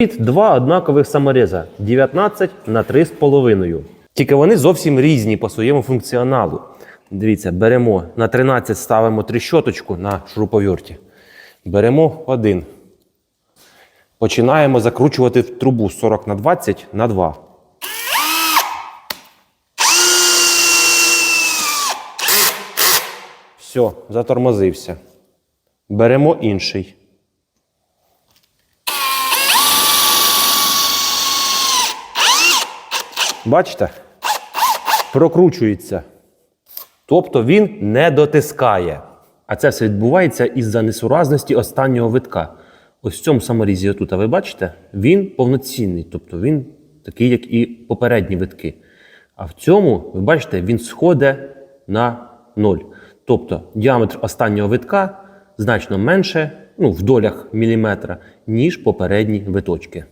Два однакових саморіза 19 на 3,5. Тільки вони зовсім різні по своєму функціоналу. Дивіться, беремо на 13 ставимо тріщоточку на шуруповерті. Беремо один. Починаємо закручувати в трубу 40 на 20 на 2. Все, затормозився. Беремо інший. Бачите? Прокручується. Тобто він не дотискає. А це все відбувається із-за несуразності останнього витка. Ось в цьому саморізі, отут, а ви бачите, він повноцінний, тобто він такий, як і попередні витки. А в цьому, ви бачите, він сходить на ноль. Тобто діаметр останнього витка значно менше, ну, в долях міліметра, ніж попередні виточки.